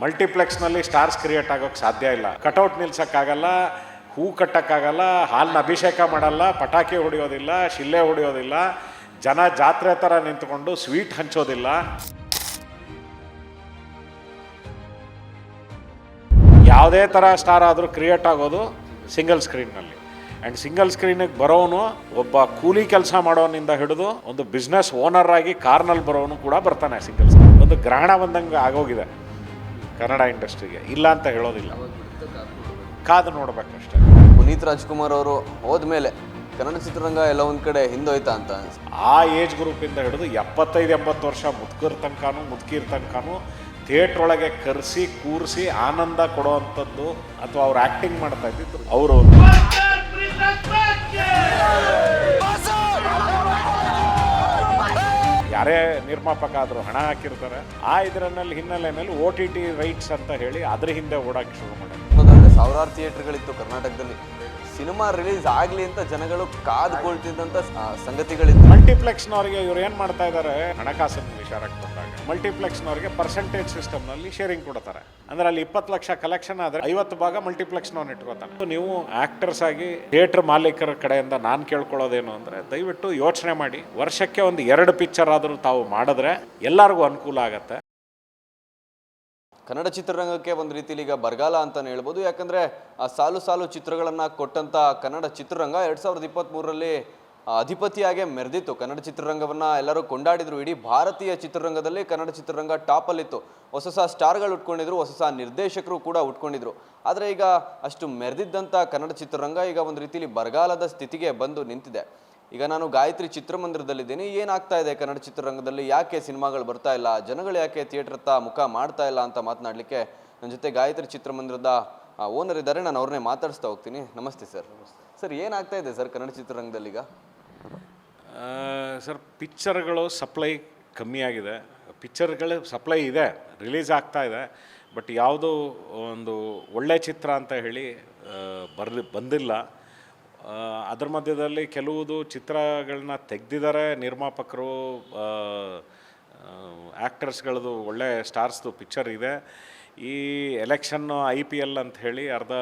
ಮಲ್ಟಿಪ್ಲೆಕ್ಸ್ನಲ್ಲಿ stars create ಆಗೋಕ್ಕೆ ಸಾಧ್ಯ ಇಲ್ಲ. ಕಟೌಟ್ ನಿಲ್ಸೋಕ್ಕಾಗಲ್ಲ, ಹೂ ಕಟ್ಟೋಕ್ಕಾಗಲ್ಲ ಹಾಲನ್ನ ಅಭಿಷೇಕ ಮಾಡಲ್ಲ, ಪಟಾಕಿ ಹೊಡೆಯೋದಿಲ್ಲ ಶಿಲ್ಲೆ ಹೊಡೆಯೋದಿಲ್ಲ, ಜನ ಜಾತ್ರೆ ಥರ ನಿಂತ್ಕೊಂಡು ಸ್ವೀಟ್ ಹಂಚೋದಿಲ್ಲ. ಯಾವುದೇ ಥರ ಸ್ಟಾರ್ ಆದರೂ ಕ್ರಿಯೇಟ್ ಆಗೋದು ಸಿಂಗಲ್ ಸ್ಕ್ರೀನ್ನಲ್ಲಿ. ಆ್ಯಂಡ್ ಸಿಂಗಲ್ ಸ್ಕ್ರೀನಿಗೆ ಬರೋನು ಒಬ್ಬ ಕೂಲಿ ಕೆಲಸ ಮಾಡೋನಿಂದ ಹಿಡಿದು ಒಂದು ಬಿಸ್ನೆಸ್ ಓನರ್ ಆಗಿ ಕಾರ್ನಲ್ಲಿ ಬರೋನು ಕೂಡ ಬರ್ತಾನೆ ಸಿಂಗಲ್ ಸ್ಕ್ರೀನ್. ಒಂದು ಗ್ರಹಣ ಬಂದಂಗೆ ಆಗೋಗಿದೆ. ಕನ್ನಡ ಇಂಡಸ್ಟ್ರಿಗೆ ಇಲ್ಲ ಅಂತ ಹೇಳೋದಿಲ್ಲ. ಕಾದು ನೋಡ್ಬೇಕಷ್ಟೇ. ಪುನೀತ್ ರಾಜ್ಕುಮಾರ್ ಅವರು ಹೋದ್ಮೇಲೆ ಕನ್ನಡ ಚಿತ್ರರಂಗ ಎಲ್ಲ ಒಂದ್ ಕಡೆ ಹಿಂದೋಯ್ತಾ ಅಂತ. ಆ ಏಜ್ ಗ್ರೂಪಿಂದ ಹಿಡಿದು ಎಪ್ಪತ್ತೈದು ಎಂಬತ್ತು ವರ್ಷ ಮುದುಕರ ತನಕನೂ ಮುದುಕಿರ ತನಕನೂ ಥಿಯೇಟ್ರ್ ಒಳಗೆ ಕರೆಸಿ ಕೂರಿಸಿ ಆನಂದ ಕೊಡೋವಂಥದ್ದು ಅಥವಾ ಅವ್ರು ಆ್ಯಕ್ಟಿಂಗ್ ಮಾಡ್ತಾ ಇದ್ದಿದ್ದು ಅವರು. ಯಾರೇ ನಿರ್ಮಾಪಕ ಆದರೂ ಹಣ ಹಾಕಿರ್ತಾರೆ. ಆ ಇದರಲ್ಲಿ ಹಿನ್ನೆಲೆಯಲ್ಲಿ ಓ ಟಿ ಟಿ ರೈಟ್ಸ್ ಅಂತ ಹೇಳಿ ಅದ್ರ ಹಿಂದೆ ಓಡಕ್ಕೆ ಶುರು ಮಾಡೋದು ಅನ್ನೋದಾದ್ರೆ ಸಾವಿರಾರು ಥಿಯೇಟರ್ಗಳಿತ್ತು ಕರ್ನಾಟಕದಲ್ಲಿ. ಸಿನಿಮಾ ರಿಲೀಸ್ ಆಗಲಿ ಅಂತ ಜನಗಳು ಕಾದ್ಕೊಳ್ತಿದ್ದಂಥ ಸಂಗತಿಗಳಿತ್ತು. ಮಲ್ಟಿಪ್ಲೆಕ್ಸ್ನವರಿಗೆ ಇವ್ರು ಏನು ಮಾಡ್ತಾ ಇದ್ದಾರೆ ಹಣಕಾಸಿನ ವಿಚಾರಕ್ಕೆ ಮಲ್ಟಿಪ್ಲೆಕ್ಸ್ನವ್ರಿಗೆ ಪರ್ಸೆಂಟೇಜ್ ಸಿಸ್ಟಮ್ನಲ್ಲಿ ಶೇರಿಂಗ್ ಕೊಡ್ತಾರೆ. ಅಂದ್ರೆ ಅಲ್ಲಿ ಇಪ್ಪತ್ತು ಲಕ್ಷ ಕಲೆಕ್ಷನ್ ಆದರೆ ಐವತ್ತು ಭಾಗ ಮಲ್ಟಿಪ್ಲೆಕ್ಸ್ನವ್ನು ಇಟ್ಕೋತಾನೆ. ನೀವು ಆಕ್ಟರ್ಸ್ ಆಗಿ ಥಿಯೇಟರ್ ಮಾಲೀಕರ ಕಡೆಯಿಂದ ನಾನು ಕೇಳ್ಕೊಳ್ಳೋದೇನು ಅಂದರೆ ದಯವಿಟ್ಟು ಯೋಚನೆ ಮಾಡಿ. ವರ್ಷಕ್ಕೆ ಒಂದು ಎರಡು ಪಿಕ್ಚರ್ ಆದರೂ ತಾವು ಮಾಡಿದ್ರೆ ಎಲ್ಲರಿಗೂ ಅನುಕೂಲ ಆಗತ್ತೆ. ಕನ್ನಡ ಚಿತ್ರರಂಗಕ್ಕೆ ಒಂದು ರೀತಿಲಿ ಈಗ ಬರಗಾಲ ಅಂತಲೇ ಹೇಳ್ಬೋದು. ಯಾಕಂದರೆ, ಆ ಸಾಲು ಸಾಲು ಚಿತ್ರಗಳನ್ನು ಕೊಟ್ಟಂಥ ಕನ್ನಡ ಚಿತ್ರರಂಗ ಎರಡು ಸಾವಿರದ ಇಪ್ಪತ್ತ್ ಮೂರರಲ್ಲಿ ಅಧಿಪತಿಯಾಗೆ ಮೆರೆದಿತ್ತು. ಕನ್ನಡ ಚಿತ್ರರಂಗವನ್ನ ಎಲ್ಲರೂ ಕೊಂಡಾಡಿದ್ರು. ಇಡೀ ಭಾರತೀಯ ಚಿತ್ರರಂಗದಲ್ಲಿ ಕನ್ನಡ ಚಿತ್ರರಂಗ ಟಾಪಲ್ಲಿತ್ತು. ಹೊಸ ಹೊಸ ಸ್ಟಾರ್ಗಳು ಉಟ್ಕೊಂಡಿದ್ರು, ಹೊಸ ಹೊಸ ನಿರ್ದೇಶಕರು ಕೂಡ ಉಟ್ಕೊಂಡಿದ್ರು. ಆದರೆ ಈಗ ಅಷ್ಟು ಮೆರೆದಿದ್ದಂಥ ಕನ್ನಡ ಚಿತ್ರರಂಗ ಈಗ ಒಂದು ರೀತಿಲಿ ಬರಗಾಲದ ಸ್ಥಿತಿಗೆ ಬಂದು ನಿಂತಿದೆ. ಈಗ ನಾನು ಗಾಯತ್ರಿ ಚಿತ್ರಮಂದಿರದಲ್ಲಿದ್ದೀನಿ. ಏನಾಗ್ತಾ ಇದೆ ಕನ್ನಡ ಚಿತ್ರರಂಗದಲ್ಲಿ? ಯಾಕೆ ಸಿನಿಮಾಗಳು ಬರ್ತಾ ಇಲ್ಲ? ಜನಗಳು ಯಾಕೆ ಥಿಯೇಟರ್ ಹತ್ತ ಮುಖ ಮಾಡ್ತಾ ಇಲ್ಲ ಅಂತ ಮಾತನಾಡಲಿಕ್ಕೆ ನನ್ನ ಜೊತೆ ಗಾಯತ್ರಿ ಚಿತ್ರಮಂದಿರದ ಓನರ್ ಇದ್ದಾರೆ. ನಾನು ಅವ್ರನ್ನೇ ಮಾತಾಡಿಸ್ತಾ ಹೋಗ್ತೀನಿ. ನಮಸ್ತೆ ಸರ್. ಸರ್, ಏನಾಗ್ತಾ ಇದೆ ಸರ್ ಕನ್ನಡ ಚಿತ್ರರಂಗದಲ್ಲಿ ಈಗ? ಸರ್, ಪಿಕ್ಚರ್ಗಳು ಸಪ್ಲೈ ಕಮ್ಮಿಯಾಗಿದೆ ಪಿಕ್ಚರ್ಗಳು ಸಪ್ಲೈ ಇದೆ, ರಿಲೀಸ್ ಆಗ್ತಾ ಇದೆ, ಬಟ್ ಯಾವುದು ಒಂದು ಒಳ್ಳೆ ಚಿತ್ರ ಅಂತ ಹೇಳಿ ಬರ್ಲಿ, ಬಂದಿಲ್ಲ. ಅದರ ಮಧ್ಯದಲ್ಲಿ ಕೆಲವುದು ಚಿತ್ರಗಳನ್ನ ತೆಗೆದಿದ್ದಾರೆ ನಿರ್ಮಾಪಕರು ಆ್ಯಕ್ಟರ್ಸ್ಗಳದ್ದು ಒಳ್ಳೆ ಸ್ಟಾರ್ಸ್ದು ಪಿಕ್ಚರ್ ಇದೆ. ಈ ಎಲೆಕ್ಷನ್ನು ಐ ಪಿ ಎಲ್ ಅಂತ ಹೇಳಿ ಅರ್ಧ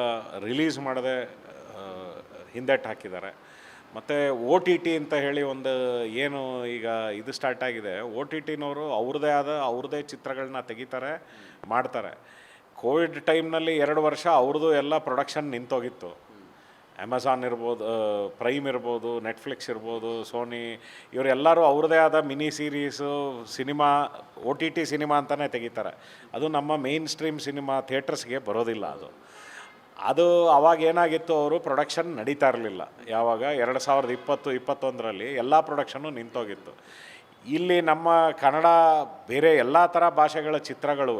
ರಿಲೀಸ್ ಮಾಡದೆ ಹಿಂದೆಟ್ಟು ಹಾಕಿದ್ದಾರೆ. ಮತ್ತು ಓ ಟಿ ಟಿ ಅಂತ ಹೇಳಿ ಒಂದು ಏನು ಈಗ ಇದು ಸ್ಟಾರ್ಟ್ ಆಗಿದೆ. ಓ ಟಿ ಟಿನವರು ಅವ್ರದ್ದೇ ಆದ ಅವ್ರದ್ದೇ ಚಿತ್ರಗಳನ್ನ ತೆಗಿತಾರೆ, ಮಾಡ್ತಾರೆ. ಕೋವಿಡ್ ಟೈಮ್ನಲ್ಲಿ ಎರಡು ವರ್ಷ ಅವ್ರದ್ದು ಎಲ್ಲ ಪ್ರೊಡಕ್ಷನ್ ನಿಂತೋಗಿತ್ತು. ಅಮೆಝಾನ್ ಇರ್ಬೋದು ಪ್ರೈಮ್ ಇರ್ಬೋದು ನೆಟ್ಫ್ಲಿಕ್ಸ್ ಇರ್ಬೋದು ಸೋನಿ ಇವರೆಲ್ಲರೂ ಅವ್ರದ್ದೇ ಆದ mini series cinema O T T cinema ಅಂತಲೇ ತೆಗಿತಾರೆ. ಅದು ನಮ್ಮ ಮೇನ್ ಸ್ಟ್ರೀಮ್ ಸಿನಿಮಾ ಥಿಯೇಟರ್ಸ್ಗೆ ಬರೋದಿಲ್ಲ ಅದು. ಅದು ಅವಾಗ ಏನಾಗಿತ್ತು ಅವರು ಪ್ರೊಡಕ್ಷನ್ ನಡೀತಾ ಇರಲಿಲ್ಲ. ಯಾವಾಗ? ಎರಡು ಸಾವಿರದ ಇಪ್ಪತ್ತು, ಇಪ್ಪತ್ತೊಂದರಲ್ಲಿ ಎಲ್ಲ ಪ್ರೊಡಕ್ಷನ್ನು ನಿಂತೋಗಿತ್ತು. ಇಲ್ಲಿ ನಮ್ಮ ಕನ್ನಡ ಬೇರೆ ಎಲ್ಲ ಥರ ಭಾಷೆಗಳ ಚಿತ್ರಗಳು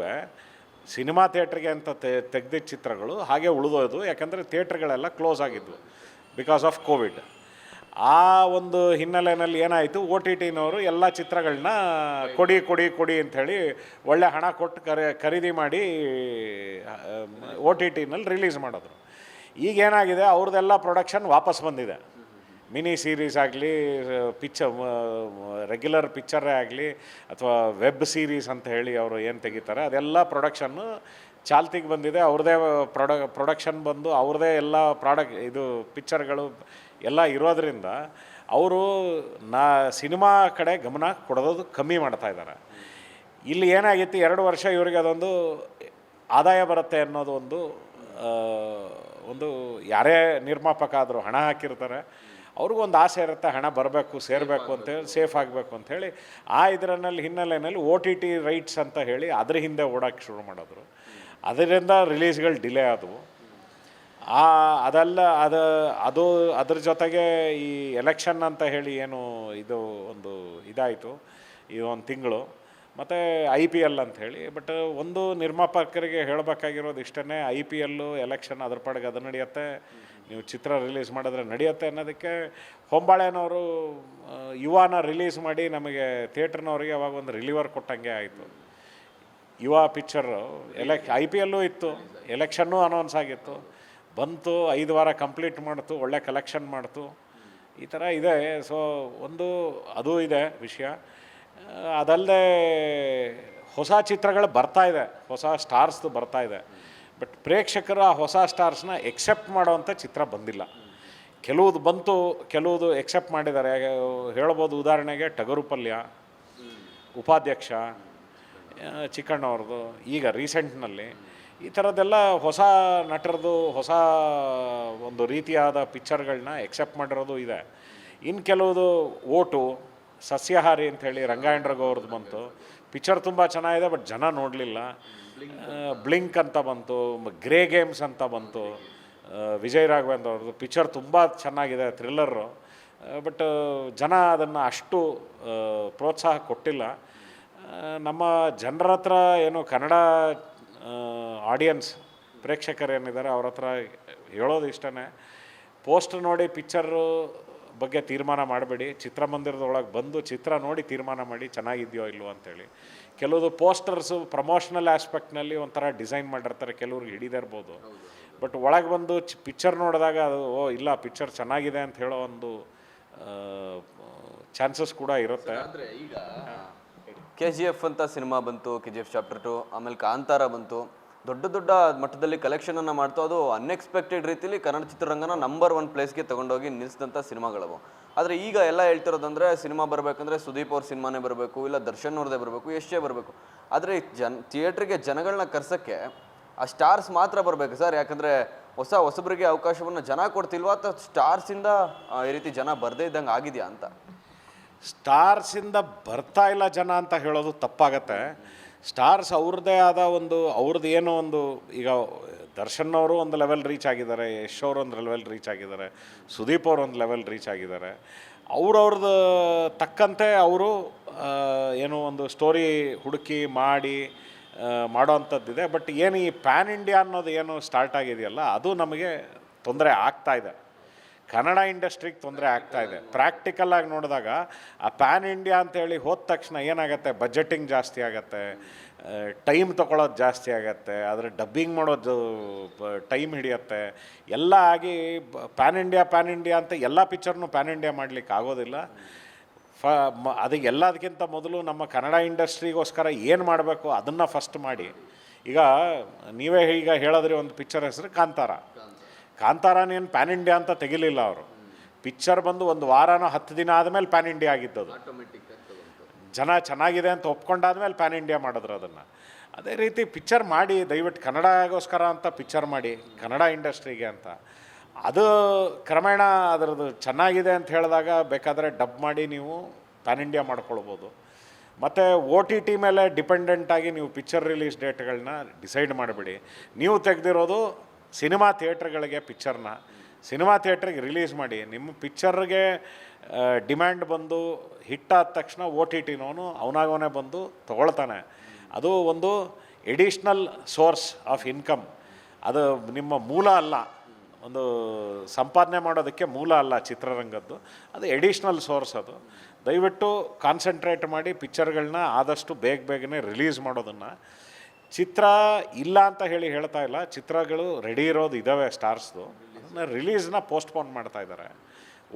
ಸಿನಿಮಾ ಥಿಯೇಟ್ರಿಗೆ ಅಂತ ತೆಗೆದಿದ್ದ ಚಿತ್ರಗಳು ಹಾಗೆ ಉಳಿದೋದು ಯಾಕಂದರೆ ಥಿಯೇಟ್ರ್ಗಳೆಲ್ಲ ಕ್ಲೋಸ್ ಆಗಿದ್ವು. ಬಿಕಾಸ್ ಆಫ್ ಕೋವಿಡ್ ಆ ಒಂದು ಹಿನ್ನೆಲೆಯಲ್ಲಿ ಏನಾಯಿತು? ಓ ಟಿ ಟಿನವರು ಎಲ್ಲ ಚಿತ್ರಗಳನ್ನ ಕೊಡಿ ಕೊಡಿ ಕೊಡಿ ಅಂಥೇಳಿ ಒಳ್ಳೆ ಹಣ ಕೊಟ್ಟು ಕರೆ, ಖರೀದಿ ಮಾಡಿ ಓ ಟಿ ಟಿನಲ್ಲಿ ರಿಲೀಸ್ ಮಾಡಿದ್ರು. ಈಗ ಏನಾಗಿದೆ ಅವ್ರದ್ದೆಲ್ಲ ಪ್ರೊಡಕ್ಷನ್ ವಾಪಸ್ ಬಂದಿದೆ. ಮಿನಿ ಸೀರೀಸ್ ಆಗಲಿ, ಪಿಚ್ಚ ರೆಗ್ಯುಲರ್ ಪಿಕ್ಚರೇ ಆಗಲಿ, ಅಥವಾ ವೆಬ್ ಸೀರೀಸ್ ಅಂತ ಹೇಳಿ ಅವರು ಏನು ತೆಗಿತಾರೆ, ಅದೆಲ್ಲ ಪ್ರೊಡಕ್ಷನ್ನು ಚಾಲ್ತಿಗೆ ಬಂದಿದೆ. ಅವ್ರದ್ದೇ ಪ್ರೊಡ, ಪ್ರೊಡಕ್ಷನ್ ಬಂದು ಅವ್ರದ್ದೇ ಎಲ್ಲ ಪ್ರಾಡಕ್ಟ್ ಇದು ಪಿಕ್ಚರ್ಗಳು ಎಲ್ಲ ಇರೋದರಿಂದ ಅವರು ನಾ ಸಿನಿಮಾ ಕಡೆ ಗಮನ ಕೊಡೋದು ಕಮ್ಮಿ ಮಾಡ್ತಾ ಇದ್ದಾರೆ. ಇಲ್ಲಿ ಏನಾಗಿತ್ತು, ಎರಡು ವರ್ಷ ಇವರಿಗೆ ಅದೊಂದು ಆದಾಯ ಬರುತ್ತೆ ಅನ್ನೋದು ಒಂದು ಒಂದು ಯಾರೇ ನಿರ್ಮಾಪಕ ಆದರೂ ಹಣ ಹಾಕಿರ್ತಾರೆ. ಅವ್ರಿಗೊಂದು ಆಸೆ ಇರುತ್ತೆ, ಹಣ ಬರಬೇಕು, ಸೇರಬೇಕು ಅಂತೇಳಿ ಸೇಫ್ ಆಗಬೇಕು ಅಂಥೇಳಿ ಆ ಇದರಲ್ಲಿ ಹಿನ್ನೆಲೆಯಲ್ಲಿ ಓ ಟಿ ಟಿ ರೈಟ್ಸ್ ಅಂತ ಹೇಳಿ ಅದ್ರ ಹಿಂದೆ ಓಡೋಕ್ಕೆ ಶುರು ಮಾಡಿದ್ರು. ಅದರಿಂದ ರಿಲೀಸ್ಗಳು ಡಿಲೇ ಆದವು. ಆ, ಅದಲ್ಲ, ಅದು ಅದು, ಅದ್ರ ಜೊತೆಗೆ ಈ ಎಲೆಕ್ಷನ್ ಅಂತ ಹೇಳಿ ಏನು ಇದು ಒಂದು ಇದಾಯಿತು, ಈ ಒಂದು ತಿಂಗಳು. ಮತ್ತು ಐ ಪಿ ಎಲ್ ಅಂತ ಹೇಳಿ ಬಟ್ ಒಂದು ನಿರ್ಮಾಪಕರಿಗೆ ಹೇಳಬೇಕಾಗಿರೋದು ಇಷ್ಟೇ ಐ ಪಿ ಎಲ್ಲು ಎಲೆಕ್ಷನ್ ಅದ್ರ ಪಾಡಿಗೆ ಅದು ನಡೆಯುತ್ತೆ. ನೀವು ಚಿತ್ರ ರಿಲೀಸ್ ಮಾಡಿದ್ರೆ ನಡೆಯುತ್ತೆ ಅನ್ನೋದಕ್ಕೆ ಹೊಂಬಾಳೆನವರು ಯುವನ ರಿಲೀಸ್ ಮಾಡಿ ನಮಗೆ ಥಿಯೇಟ್ರ್ನವ್ರಿಗೆ ಅವಾಗ ಒಂದು ರಿಲೀವರ್ ಕೊಟ್ಟಂಗೆ ಆಯಿತು. ಯುವ ಪಿಕ್ಚರು ಎಲೆಕ್ ಐ ಪಿ ಎಲ್ಲೂ ಇತ್ತು ಎಲೆಕ್ಷನ್ನೂ ಅನೌನ್ಸ್ ಆಗಿತ್ತು. ಬಂತು, ಐದು ವಾರ ಕಂಪ್ಲೀಟ್ ಮಾಡ್ತು, ಒಳ್ಳೆ ಕಲೆಕ್ಷನ್ ಮಾಡ್ತು. ಈ ಥರ ಇದೆ. ಸೊ ಒಂದು, ಅದು ಇದೆ ವಿಷಯ. ಅದಲ್ಲದೆ ಹೊಸ ಚಿತ್ರಗಳು ಬರ್ತಾ ಇದೆ. ಹೊಸ ಸ್ಟಾರ್ಸ್ದು ಬರ್ತಾ ಇದೆ. ಬಟ್ ಪ್ರೇಕ್ಷಕರು ಆ ಹೊಸ ಸ್ಟಾರ್ಸ್ನ ಎಕ್ಸೆಪ್ಟ್ ಮಾಡೋವಂಥ ಚಿತ್ರ ಬಂದಿಲ್ಲ. ಕೆಲವುದು ಬಂತು, ಕೆಲವುದು ಎಕ್ಸೆಪ್ಟ್ ಮಾಡಿದ್ದಾರೆ. ಹೇಳ್ಬೋದು ಉದಾಹರಣೆಗೆ ಟಗರು ಪಲ್ಯ ಉಪಾಧ್ಯಕ್ಷ ಚಿಕ್ಕಣ್ಣವ್ರದ್ದು, ಈಗ ರೀಸೆಂಟ್ನಲ್ಲಿ ಈ ಥರದ್ದೆಲ್ಲ ಹೊಸ ನಟರದು, ಹೊಸ ಒಂದು ರೀತಿಯಾದ ಪಿಕ್ಚರ್ಗಳನ್ನ ಎಕ್ಸೆಪ್ಟ್ ಮಾಡಿರೋದು ಇದೆ. ಇನ್ನು ಕೆಲವುದು ಓಟು, ಸಸ್ಯಹಾರಿ ಅಂಥೇಳಿ ರಂಗಾಯಣರಘು ಅವ್ರದ್ದು ಬಂತು. ಪಿಕ್ಚರ್ ತುಂಬ ಚೆನ್ನಾಗಿದೆ, ಬಟ್ ಜನ ನೋಡಲಿಲ್ಲ. ಬ್ಲಿಂಕ್ ಅಂತ ಬಂತು, ಗ್ರೇ ಗೇಮ್ಸ್ ಅಂತ ಬಂತು. ವಿಜಯ್ ರಾಘವೇಂದ್ರ ಅವ್ರದ್ದು ಪಿಕ್ಚರ್ ತುಂಬ ಚೆನ್ನಾಗಿದೆ, ಥ್ರಿಲ್ಲರು. ಬಟ್ ಜನ ಅದನ್ನು ಅಷ್ಟು ಪ್ರೋತ್ಸಾಹ ಕೊಟ್ಟಿಲ್ಲ. ನಮ್ಮ ಜನರ ಹತ್ರ ಏನು ಕನ್ನಡ ಆಡಿಯನ್ಸ್ ಪ್ರೇಕ್ಷಕರು ಏನಿದ್ದಾರೆ ಅವ್ರ ಹತ್ರ ಹೇಳೋದು ಇಷ್ಟನೇ. ಪೋಸ್ಟ್ ನೋಡಿ ಪಿಕ್ಚರು ಬಗ್ಗೆ ತೀರ್ಮಾನ ಮಾಡಬೇಡಿ. ಚಿತ್ರಮಂದಿರದೊಳಗೆ ಬಂದು ಚಿತ್ರ ನೋಡಿ ತೀರ್ಮಾನ ಮಾಡಿ ಚೆನ್ನಾಗಿದೆಯೋ ಇಲ್ವೋ ಅಂತೇಳಿ. ಕೆಲವುದು ಪೋಸ್ಟರ್ಸು ಪ್ರಮೋಷನಲ್ ಆಸ್ಪೆಕ್ಟ್ನಲ್ಲಿ ಒಂಥರ ಡಿಸೈನ್ ಮಾಡಿರ್ತಾರೆ. ಕೆಲವ್ರಿಗೆ ಹಿಡಿದೇ ಇರ್ಬೋದು. ಬಟ್ ಒಳಗೆ ಬಂದು ಚಿ ಪಿಕ್ಚರ್ ನೋಡಿದಾಗ ಅದು ಓ ಇಲ್ಲ ಪಿಕ್ಚರ್ ಚೆನ್ನಾಗಿದೆ ಅಂತ ಹೇಳೋ ಒಂದು ಚಾನ್ಸಸ್ ಕೂಡ ಇರುತ್ತೆ. ಅಂದರೆ ಈಗ ಕೆ ಜಿ ಎಫ್ ಅಂತ ಸಿನಿಮಾ ಬಂತು K G F chapter two ಆಮೇಲೆ ಕಾಂತಾರ ಬಂತು. ದೊಡ್ಡ ದೊಡ್ಡ ಮಟ್ಟದಲ್ಲಿ ಕಲೆಕ್ಷನ್ ಅನ್ನ ಮಾಡ್ತು ಅದು ಅನ್ಎಕ್ಸ್ಪೆಕ್ಟೆಡ್ ರೀತಿಲಿ ಕನ್ನಡ ಚಿತ್ರರಂಗನ ನಂಬರ್ ಒನ್ ಪ್ಲೇಸ್ಗೆ ತಗೊಂಡೋಗಿ ನಿಲ್ಲಿಸಿದಂಥ ಸಿನಿಮಾಗಳವು. ಆದರೆ ಈಗ ಎಲ್ಲ ಹೇಳ್ತಿರೋದಂದ್ರೆ ಸಿನಿಮಾ ಬರಬೇಕಂದ್ರೆ ಸುದೀಪ್ ಅವ್ರ ಸಿನಿಮಾನೇ ಬರಬೇಕು, ಇಲ್ಲ ದರ್ಶನ್ ಅವ್ರದ್ದೇ ಬರಬೇಕು ಎಷ್ಟೇ ಬರಬೇಕು. ಆದರೆ ಜನ್ ಥಿಯೇಟ್ರಿಗೆ ಜನಗಳನ್ನ ಕರ್ಸೋಕ್ಕೆ ಆ ಸ್ಟಾರ್ಸ್ ಮಾತ್ರ ಬರಬೇಕು ಸರ್. ಯಾಕಂದರೆ ಹೊಸ ಹೊಸಬರಿಗೆ ಅವಕಾಶವನ್ನು ಜನ ಕೊಡ್ತಿಲ್ವಾ? ಅಥವಾ ಸ್ಟಾರ್ಸಿಂದ ಈ ರೀತಿ ಜನ ಬರದೇ ಇದ್ದಂಗೆ ಆಗಿದೆಯಾ ಅಂತ? ಸ್ಟಾರ್ಸಿಂದ ಬರ್ತಾ ಇಲ್ಲ ಜನ ಅಂತ ಹೇಳೋದು ತಪ್ಪಾಗತ್ತೆ. ಸ್ಟಾರ್ಸ್ ಅವ್ರದ್ದೇ ಆದ ಒಂದು, ಅವ್ರದ್ದು ಏನೋ ಒಂದು, ಈಗ ದರ್ಶನ್ ಅವರು ಒಂದು ಲೆವೆಲ್ ರೀಚ್ ಆಗಿದ್ದಾರೆ, ಯಶ್ ಅವರು ಒಂದು ಲೆವೆಲ್ ರೀಚ್ ಆಗಿದ್ದಾರೆ, ಸುದೀಪ್ ಅವರು ಒಂದು ಲೆವೆಲ್ ರೀಚ್ ಆಗಿದ್ದಾರೆ. ಅವ್ರವ್ರದ್ದು ತಕ್ಕಂತೆ ಅವರು ಏನೋ ಒಂದು ಸ್ಟೋರಿ ಹುಡುಕಿ ಮಾಡಿ ಮಾಡೋ ಮಾಡೋವಂಥದ್ದಿದೆ ಬಟ್ ಏನು ಈ ಪ್ಯಾನ್ ಇಂಡಿಯಾ ಅನ್ನೋದು ಏನು ಸ್ಟಾರ್ಟ್ ಆಗಿದೆಯಲ್ಲ, ಅದು ನಮಗೆ ತೊಂದರೆ ಆಗ್ತಾ ಇದೆ. ಕನ್ನಡ ಇಂಡಸ್ಟ್ರಿಗೆ ತೊಂದರೆ ಆಗ್ತಾ ಇದೆ. ಪ್ರಾಕ್ಟಿಕಲ್ ಆಗಿ ನೋಡಿದಾಗ, ಆ ಪ್ಯಾನ್ ಇಂಡಿಯಾ ಅಂತೇಳಿ ಹೋದ ತಕ್ಷಣ ಏನಾಗುತ್ತೆ? ಬಜೆಟಿಂಗ್ ಜಾಸ್ತಿ ಆಗುತ್ತೆ. ಟೈಮ್ ತೊಗೊಳೋದು ಜಾಸ್ತಿ ಆಗುತ್ತೆ. ಅದರ ಡಬ್ಬಿಂಗ್ ಮಾಡೋದು ಟೈಮ್ ಹಿಡಿಯುತ್ತೆ. ಎಲ್ಲ ಆಗಿ ಪ್ಯಾನ್ ಇಂಡಿಯಾ ಪ್ಯಾನ್ ಇಂಡಿಯಾ ಅಂತ ಎಲ್ಲ ಪಿಕ್ಚರ್ನು ಪ್ಯಾನ್ ಇಂಡಿಯಾ ಮಾಡಲಿಕ್ಕೆ ಆಗೋದಿಲ್ಲ. ಫ, ಮ, ಅದು ಎಲ್ಲದಕ್ಕಿಂತ ಮೊದಲು ನಮ್ಮ ಕನ್ನಡ ಇಂಡಸ್ಟ್ರಿಗೋಸ್ಕರ ಏನು ಮಾಡಬೇಕು ಅದನ್ನು ಫಸ್ಟ್ ಮಾಡಿ. ಈಗ ನೀವೇ ಈಗ ಹೇಳಿದ್ರಿ ಒಂದು ಪಿಕ್ಚರ್ ಹೆಸರು ಕಾಂತಾರ. ಕಾಂತಾರನೇನು ಪ್ಯಾನ್ ಇಂಡಿಯಾ ಅಂತ ತೆಗಿಲಿಲ್ಲ ಅವರು. ಪಿಕ್ಚರ್ ಬಂದು ಒಂದು ವಾರನೋ ಹತ್ತು ದಿನ ಆದಮೇಲೆ ಪ್ಯಾನ್ ಇಂಡಿಯಾ ಆಗಿದ್ದದು. ಜನ ಚೆನ್ನಾಗಿದೆ ಅಂತ ಒಪ್ಕೊಂಡಾದ್ಮೇಲೆ ಪ್ಯಾನ್ ಇಂಡಿಯಾ ಮಾಡಿದ್ರು ಅದನ್ನು. ಅದೇ ರೀತಿ ಪಿಕ್ಚರ್ ಮಾಡಿ ದಯವಿಟ್ಟು ಕನ್ನಡಗೋಸ್ಕರ ಅಂತ ಪಿಕ್ಚರ್ ಮಾಡಿ ಕನ್ನಡ ಇಂಡಸ್ಟ್ರಿಗೆ ಅಂತ. ಅದು ಕ್ರಮೇಣ ಅದರದ್ದು ಚೆನ್ನಾಗಿದೆ ಅಂತ ಹೇಳಿದಾಗ ಬೇಕಾದರೆ ಡಬ್ ಮಾಡಿ ನೀವು ಪ್ಯಾನ್ ಇಂಡಿಯಾ ಮಾಡ್ಕೊಳ್ಬೋದು. ಮತ್ತು ಒ ಟಿ ಟಿ ಮೇಲೆ ಡಿಪೆಂಡೆಂಟಾಗಿ ನೀವು ಪಿಕ್ಚರ್ ರಿಲೀಸ್ ಡೇಟ್ಗಳನ್ನ ಡಿಸೈಡ್ ಮಾಡಿಬಿಡಿ. ನೀವು ತೆಗೆದಿರೋದು ಸಿನಿಮಾ ಥಿಯೇಟ್ರ್ಗಳಿಗೆ ಪಿಕ್ಚರ್ನ, ಸಿನಿಮಾ ಥಿಯೇಟ್ರಿಗೆ ರಿಲೀಸ್ ಮಾಡಿ, ನಿಮ್ಮ ಪಿಕ್ಚರ್ಗೆ ಡಿಮ್ಯಾಂಡ್ ಬಂದು ಹಿಟ್ ಆದ ತಕ್ಷಣ ಓ ಟಿ ಟಿನವನು ಅವನಾಗವನೇ ಬಂದು ತೊಗೊಳ್ತಾನೆ. ಅದು ಒಂದು ಎಡಿಷ್ನಲ್ ಸೋರ್ಸ್ ಆಫ್ ಇನ್ಕಮ್ ಅದು ನಿಮ್ಮ ಮೂಲ ಅಲ್ಲ. ಒಂದು ಸಂಪಾದನೆ ಮಾಡೋದಕ್ಕೆ ಮೂಲ ಅಲ್ಲ ಚಿತ್ರರಂಗದ್ದು. ಅದು ಎಡಿಷ್ನಲ್ ಸೋರ್ಸ್ ಅದು. ದಯವಿಟ್ಟು ಕಾನ್ಸಂಟ್ರೇಟ್ ಮಾಡಿ ಪಿಕ್ಚರ್ಗಳನ್ನ ಆದಷ್ಟು ಬೇಗ ಬೇಗನೆ ರಿಲೀಸ್ ಮಾಡೋದನ್ನು. ಚಿತ್ರ ಇಲ್ಲ ಅಂತ ಹೇಳಿ ಹೇಳ್ತಾ ಇಲ್ಲ. ಚಿತ್ರಗಳು ರೆಡಿ ಇರೋದು ಇದ್ದಾವೆ ಸ್ಟಾರ್ಸ್ದು. ಅದನ್ನು ರಿಲೀಸ್ನ ಪೋಸ್ಟ್ಪೋನ್ ಮಾಡ್ತಾ ಇದ್ದಾರೆ.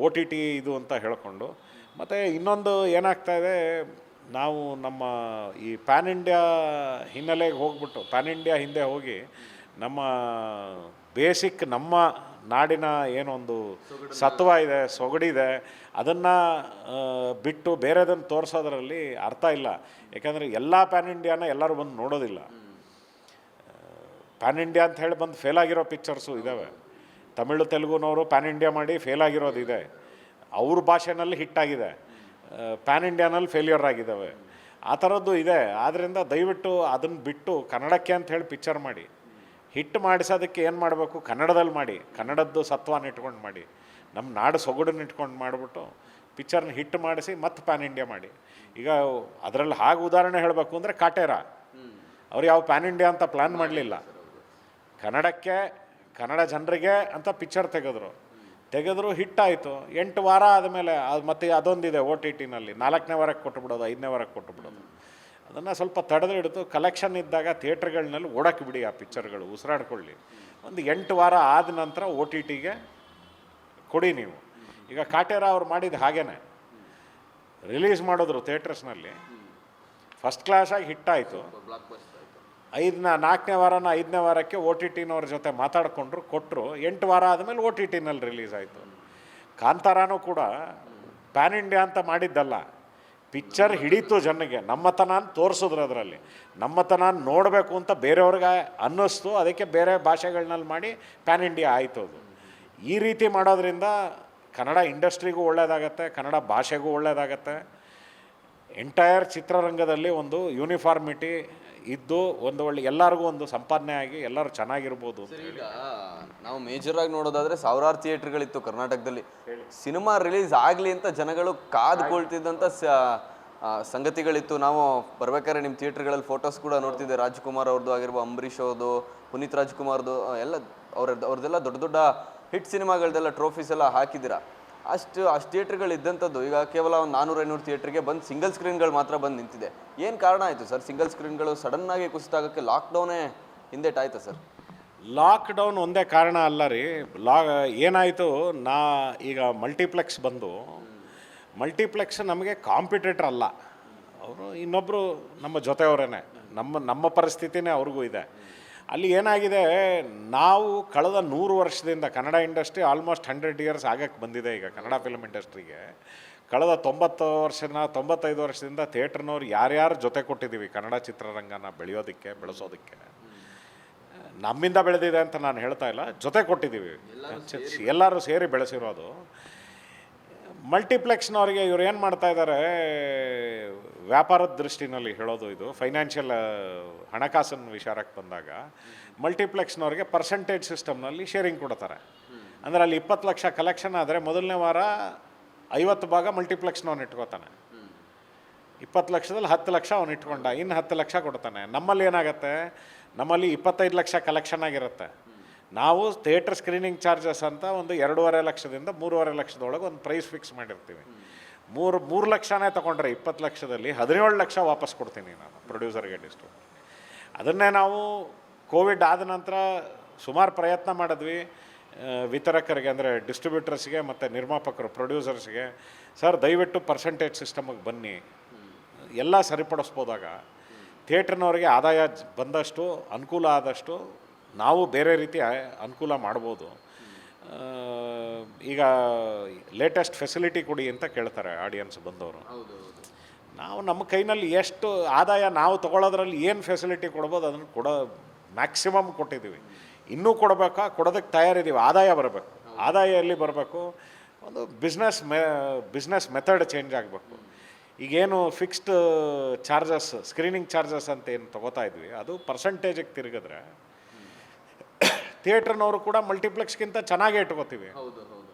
ಓ ಟಿ ಟಿ ಇದು ಅಂತ ಹೇಳಿಕೊಂಡು. ಮತ್ತು ಇನ್ನೊಂದು ಏನಾಗ್ತಾ ಇದೆ, ನಾವು ನಮ್ಮ ಈ ಪ್ಯಾನ್ ಇಂಡಿಯಾ ಹಿನ್ನೆಲೆಗೆ ಹೋಗ್ಬಿಟ್ಟು ಪ್ಯಾನ್ ಇಂಡಿಯಾ ಹಿಂದೆ ಹೋಗಿ ನಮ್ಮ ಬೇಸಿಕ್ ನಮ್ಮ ನಾಡಿನ ಏನೊಂದು ಸತ್ವ ಇದೆ, ಸೊಗಡಿದೆ, ಅದನ್ನು ಬಿಟ್ಟು ಬೇರೆದನ್ನು ತೋರಿಸೋದ್ರಲ್ಲಿ ಅರ್ಥ ಇಲ್ಲ. ಯಾಕಂದರೆ ಎಲ್ಲ ಪ್ಯಾನ್ ಇಂಡಿಯಾನ ಎಲ್ಲರೂ ಬಂದು ನೋಡೋದಿಲ್ಲ. ಪ್ಯಾನ್ ಇಂಡಿಯಾ ಅಂತ ಹೇಳಿ ಬಂದು ಫೇಲ್ ಆಗಿರೋ ಪಿಕ್ಚರ್ಸು ಇದ್ದಾವೆ ತಮಿಳು ತೆಲುಗುನವರು ಪ್ಯಾನ್ ಇಂಡಿಯಾ ಮಾಡಿ ಫೇಲ್ ಆಗಿರೋದಿದೆ ಅವ್ರ ಭಾಷೆನಲ್ಲಿ ಹಿಟ್ಟಾಗಿದೆ ಪ್ಯಾನ್ ಇಂಡಿಯಾನಲ್ಲಿ ಫೇಲ್ಯೂರ್ ಆಗಿದ್ದಾವೆ ಆ ಥರದ್ದು ಇದೆ. ಆದ್ದರಿಂದ ದಯವಿಟ್ಟು ಅದನ್ನು ಬಿಟ್ಟು ಕನ್ನಡಕ್ಕೆ ಅಂತ ಹೇಳಿ ಪಿಕ್ಚರ್ ಮಾಡಿ. ಹಿಟ್ ಮಾಡಿಸೋದಕ್ಕೆ ಏನು ಮಾಡಬೇಕು? ಕನ್ನಡದಲ್ಲಿ ಮಾಡಿ. ಕನ್ನಡದ್ದು ಸತ್ವನ ಇಟ್ಕೊಂಡು ಮಾಡಿ. ನಮ್ಮ ನಾಡು ಸೊಗಡನ್ನ ಇಟ್ಕೊಂಡು ಮಾಡಿಬಿಟ್ಟು ಪಿಕ್ಚರ್ನ ಹಿಟ್ ಮಾಡಿಸಿ ಮತ್ತೆ ಪ್ಯಾನ್ ಇಂಡಿಯಾ ಮಾಡಿ. ಈಗ ಅದರಲ್ಲಿ ಹಾಗೆ ಉದಾಹರಣೆ ಹೇಳಬೇಕು ಅಂದರೆ ಕಾಟೇರ. ಅವ್ರು ಯಾವ ಪ್ಯಾನ್ ಇಂಡಿಯಾ ಅಂತ ಪ್ಲ್ಯಾನ್ ಮಾಡಲಿಲ್ಲ. ಕನ್ನಡಕ್ಕೆ, ಕನ್ನಡ ಜನರಿಗೆ ಅಂತ ಪಿಕ್ಚರ್ ತೆಗೆದ್ರು. ತೆಗೆದ್ರು ಹಿಟ್ಟಾಯಿತು. ಎಂಟು ವಾರ ಆದಮೇಲೆ ಅದು ಮತ್ತೆ ಅದೊಂದಿದೆ ಓ ಟಿ ಟಿನಲ್ಲಿ ನಾಲ್ಕನೇ ವಾರಕ್ಕೆ ಕೊಟ್ಟುಬಿಡೋದು ಐದನೇ ವಾರಕ್ಕೆ ಕೊಟ್ಟುಬಿಡೋದು ಅದನ್ನು ಸ್ವಲ್ಪ ತಡೆದು ಹಿಡಿದು ಕಲೆಕ್ಷನ್ ಇದ್ದಾಗ ಥಿಯೇಟ್ರ್ಗಳನ್ನೆಲ್ಲ ಓಡಕ್ಕೆ ಬಿಡಿ ಆ ಪಿಕ್ಚರ್ಗಳು ಉಸಿರಾಡ್ಕೊಳ್ಳಿ. ಒಂದು ಎಂಟು ವಾರ ಆದ ನಂತರ ಓ ಟಿ ಟಿಗೆ ಕೊಡಿ ನೀವು. ಈಗ ಕಾಟೇರ ಅವ್ರು ಮಾಡಿದ ಹಾಗೇನೆ. ರಿಲೀಸ್ ಮಾಡಿದ್ರು ಥಿಯೇಟರ್ಸ್ನಲ್ಲಿ. ಫಸ್ಟ್ ಕ್ಲಾಸಾಗಿ ಹಿಟ್ಟಾಯಿತು. ಐದನ, ನಾಲ್ಕನೇ ವಾರನ ಐದನೇ ವಾರಕ್ಕೆ ಓ ಟಿ ಟಿನವ್ರ ಜೊತೆ ಮಾತಾಡಿಕೊಂಡ್ರು ಕೊಟ್ಟರು ಎಂಟು ವಾರ ಆದಮೇಲೆ ಓ ಟಿ ಟಿನಲ್ಲಿ ರಿಲೀಸ್ ಆಯಿತು. ಕಾಂತಾರಾನೂ ಕೂಡ ಪ್ಯಾನ್ ಇಂಡಿಯಾ ಅಂತ ಮಾಡಿದ್ದಲ್ಲ. ಪಿಕ್ಚರ್ ಹಿಡೀತು ಜನಗೆ ನಮ್ಮತನ ತೋರಿಸಿದ್ರು ಅದರಲ್ಲಿ. ನಮ್ಮತನ ನೋಡಬೇಕು ಅಂತ ಬೇರೆಯವ್ರಿಗೆ ಅನ್ನಿಸ್ತು. ಅದಕ್ಕೆ ಬೇರೆ ಭಾಷೆಗಳನ್ನಲ್ಲಿ ಮಾಡಿ ಪ್ಯಾನ್ ಇಂಡಿಯಾ ಆಯಿತು ಅದು. ಈ ರೀತಿ ಮಾಡೋದ್ರಿಂದ ಕನ್ನಡ ಇಂಡಸ್ಟ್ರಿಗೂ ಒಳ್ಳೆಯದಾಗತ್ತೆ ಕನ್ನಡ ಭಾಷೆಗೂ ಒಳ್ಳೆಯದಾಗತ್ತೆ ಎಂಟೈರ್ ಚಿತ್ರರಂಗದಲ್ಲಿ ಒಂದು ಯೂನಿಫಾರ್ಮಿಟಿ ಇದ್ದು ಒಂದು ಒಳ್ಳೆ ಎಲ್ಲರಿಗೂ ಒಂದು ಸಂಪಾದನೆ ಆಗಿ ಎಲ್ಲರೂ ಚೆನ್ನಾಗಿರ್ಬೋದು ಅಂತ ಈಗ ನಾವು ಮೇಜರ್ ಆಗಿ ನೋಡೋದಾದ್ರೆ ಸಾವಿರಾರು ಥಿಯೇಟರ್ಗಳಿತ್ತು ಕರ್ನಾಟಕದಲ್ಲಿ. ಸಿನಿಮಾ ರಿಲೀಸ್ ಆಗಲಿ ಅಂತ ಜನಗಳು ಕಾದುಕೊಳ್ತಿದ್ದಂಥ ಸ- ಆ, ಸಂಗತಿಗಳಿತ್ತು. ನಾವು ಬರ್ಬೇಕಾದ್ರೆ ನಿಮ್ಮ ಥಿಯೇಟರ್ಗಳಲ್ಲಿ ಫೋಟೋಸ್ ಕೂಡ ನೋಡ್ತಿದ್ದೆ. ರಾಜ್ಕುಮಾರ್ ಅವ್ರದ್ದು ಆಗಿರ್ಬೋದು ಅಂಬರೀಷ್ ಅವ್ರದ್ದು ಪುನೀತ್ ರಾಜ್ಕುಮಾರ್ದು ಆ, ಎಲ್ಲ ಅವ್ರದ್ದು ಅವ್ರದ್ದೆಲ್ಲ ದೊಡ್ಡ ದೊಡ್ಡ ಹಿಟ್ ಸಿನಿಮಾಗಳದೆಲ್ಲ ಟ್ರೋಫೀಸ್ ಎಲ್ಲ ಹಾಕಿದ್ದೀರಾ? ಅಷ್ಟು ಅಷ್ಟು ಥಿಯೇಟ್ರ್ಗಳು ಇದ್ದಂಥದ್ದು. ಈಗ ಕೇವಲ ಒಂದು ನಾನ್ನೂರು ಐನೂರು ಥಿಯೇಟ್ರಿಗೆ ಬಂದು ಸಿಂಗಲ್ ಸ್ಕ್ರೀನ್ಗಳು ಮಾತ್ರ ಬಂದು ನಿಂತಿದೆ. ಏನು ಕಾರಣ ಆಯಿತು ಸರ್? ಸಿಂಗಲ್ ಸ್ಕ್ರೀನ್ಗಳು ಸಡನ್ನಾಗಿ ಕುಸಿತಾಗಕ್ಕೆ ಲಾಕ್ಡೌನೇ ಹಿಂದೆಟಾಯ್ತಾ ಸರ್? ಲಾಕ್ಡೌನ್ ಒಂದೇ ಕಾರಣ ಅಲ್ಲ ರೀ. ಲಾ, ಏನಾಯಿತು, ನಾ ಈಗ ಮಲ್ಟಿಪ್ಲೆಕ್ಸ್ ಬಂದು, ಮಲ್ಟಿಪ್ಲೆಕ್ಸ್ ನಮಗೆ ಕಾಂಪಿಟೇಟರ್ ಅಲ್ಲ. ಅವರು ಇನ್ನೊಬ್ಬರು ನಮ್ಮ ಜೊತೆಯವರೇನೆ. ನಮ್ಮ ನಮ್ಮ ಪರಿಸ್ಥಿತಿನೇ ಅವ್ರಿಗೂ ಇದೆ. ಅಲ್ಲಿ ಏನಾಗಿದೆ ನಾವು ಕಳೆದ ನೂರು ವರ್ಷದಿಂದ Kannada industry almost hundred years ಆಗಕ್ಕೆ ಬಂದಿದೆ ಈಗ ಕನ್ನಡ ಫಿಲ್ಮ್ ಇಂಡಸ್ಟ್ರಿಗೆ. ಕಳೆದ ತೊಂಬತ್ತು ವರ್ಷನ ತೊಂಬತ್ತೈದು ವರ್ಷದಿಂದ ಥಿಯೇಟ್ರ್ನವ್ರು ಯಾರ್ಯಾರು ಜೊತೆ ಕೊಟ್ಟಿದ್ದೀವಿ ಕನ್ನಡ ಚಿತ್ರರಂಗನ ಬೆಳೆಯೋದಕ್ಕೆ ಬೆಳೆಸೋದಕ್ಕೆ. ನಮ್ಮಿಂದ ಬೆಳೆದಿದೆ ಅಂತ ನಾನು ಹೇಳ್ತಾ ಇಲ್ಲ ಜೊತೆ ಕೊಟ್ಟಿದ್ದೀವಿ. ಎಲ್ಲರೂ ಸೇರಿ ಬೆಳೆಸಿರೋದು. ಮಲ್ಟಿಪ್ಲೆಕ್ಸ್ನವ್ರಿಗೆ ಇವ್ರು ಏನು ಮಾಡ್ತಾ ಇದ್ದಾರೆ ವ್ಯಾಪಾರದ ದೃಷ್ಟಿನಲ್ಲಿ ಹೇಳೋದು ಇದು ಫೈನಾನ್ಷಿಯಲ್ ಹಣಕಾಸಿನ ವಿಚಾರಕ್ಕೆ ಬಂದಾಗ ಮಲ್ಟಿಪ್ಲೆಕ್ಸ್ನವ್ರಿಗೆ ಪರ್ಸೆಂಟೇಜ್ ಸಿಸ್ಟಮ್ನಲ್ಲಿ ಶೇರಿಂಗ್ ಕೊಡ್ತಾರೆ. ಅಂದರೆ ಅಲ್ಲಿ ಇಪ್ಪತ್ತು ಲಕ್ಷ ಕಲೆಕ್ಷನ್ ಆದರೆ ಮೊದಲನೇ ವಾರ ಐವತ್ತು ಭಾಗ ಮಲ್ಟಿಪ್ಲೆಕ್ಸ್ನವ್ನು ಇಟ್ಕೋತಾನೆ. ಇಪ್ಪತ್ತು ಲಕ್ಷದಲ್ಲಿ ಹತ್ತು ಲಕ್ಷ ಅವನು ಇಟ್ಕೊಂಡ ಇನ್ನು ಹತ್ತು ಲಕ್ಷ ಕೊಡ್ತಾನೆ. ನಮ್ಮಲ್ಲಿ ಏನಾಗುತ್ತೆ, ನಮ್ಮಲ್ಲಿ ಇಪ್ಪತ್ತೈದು ಲಕ್ಷ ಕಲೆಕ್ಷನ್ ಆಗಿರುತ್ತೆ. ನಾವು ಥಿಯೇಟರ್ ಸ್ಕ್ರೀನಿಂಗ್ ಚಾರ್ಜಸ್ ಅಂತ ಒಂದು ಎರಡೂವರೆ ಲಕ್ಷದಿಂದ ಮೂರುವರೆ ಲಕ್ಷದೊಳಗೆ ಒಂದು ಪ್ರೈಸ್ ಫಿಕ್ಸ್ ಮಾಡಿರ್ತೀವಿ. ಮೂರು ಮೂರು ಲಕ್ಷನೇ ತೊಗೊಂಡ್ರೆ ಇಪ್ಪತ್ತು ಲಕ್ಷದಲ್ಲಿ ಹದಿನೇಳು ಲಕ್ಷ ವಾಪಸ್ ಕೊಡ್ತೀನಿ ನಾನು ಪ್ರೊಡ್ಯೂಸರ್ಗೆ ಡಿಸ್ಟ್ರು ಅದನ್ನೇ ನಾವು ಕೋವಿಡ್ ಆದ ನಂತರ ಸುಮಾರು ಪ್ರಯತ್ನ ಮಾಡಿದ್ವಿ. ವಿತರಕರಿಗೆ ಅಂದರೆ ಡಿಸ್ಟ್ರಿಬ್ಯೂಟರ್ಸ್ಗೆ ಮತ್ತು ನಿರ್ಮಾಪಕರು ಪ್ರೊಡ್ಯೂಸರ್ಸ್ಗೆ ಸರ್, ದಯವಿಟ್ಟು ಪರ್ಸೆಂಟೇಜ್ ಸಿಸ್ಟಮಿಗೆ ಬನ್ನಿ. ಎಲ್ಲ ಸರಿಪಡಿಸ್ಬೋದಾಗ, ಥಿಯೇಟ್ರ್ನವ್ರಿಗೆ ಆದಾಯ ಬಂದಷ್ಟು, ಅನುಕೂಲ ಆದಷ್ಟು ನಾವು ಬೇರೆ ರೀತಿ ಅನುಕೂಲ ಮಾಡ್ಬೋದು. ಈಗ ಲೇಟೆಸ್ಟ್ ಫೆಸಿಲಿಟಿ ಕೊಡಿ ಅಂತ ಕೇಳ್ತಾರೆ ಆಡಿಯನ್ಸ್ ಬಂದವರು. ನಾವು ನಮ್ಮ ಕೈನಲ್ಲಿ ಎಷ್ಟು ಆದಾಯ ನಾವು ತೊಗೊಳೋದ್ರಲ್ಲಿ ಏನು ಫೆಸಿಲಿಟಿ ಕೊಡ್ಬೋದು ಅದನ್ನು ಕೊಡೋ ಮ್ಯಾಕ್ಸಿಮಮ್ ಕೊಟ್ಟಿದ್ದೀವಿ. ಇನ್ನೂ ಕೊಡಬೇಕಾ? ಕೊಡೋದಕ್ಕೆ ತಯಾರಿದ್ದೀವಿ. ಆದಾಯ ಬರಬೇಕು. ಆದಾಯ ಎಲ್ಲಿ ಬರಬೇಕು. ಒಂದು ಬಿಸ್ನೆಸ್ ಮೆ ಬಿಸ್ನೆಸ್ ಮೆಥಡ್ ಚೇಂಜ್ ಆಗಬೇಕು. ಈಗೇನು ಫಿಕ್ಸ್ಡ್ ಚಾರ್ಜಸ್ ಸ್ಕ್ರೀನಿಂಗ್ ಚಾರ್ಜಸ್ ಅಂತ ಏನು ತೊಗೋತಾ ಇದ್ವಿ. ಅದು ಪರ್ಸೆಂಟೇಜಿಗೆ ತಿರುಗಿದ್ರೆ ಥಿಯೇಟ್ರ್ನವರು ಕೂಡ ಮಲ್ಟಿಪ್ಲೆಕ್ಸ್ಗಿಂತ ಚೆನ್ನಾಗಿ ಇಟ್ಕೋತೀವಿ. ಹೌದು ಹೌದು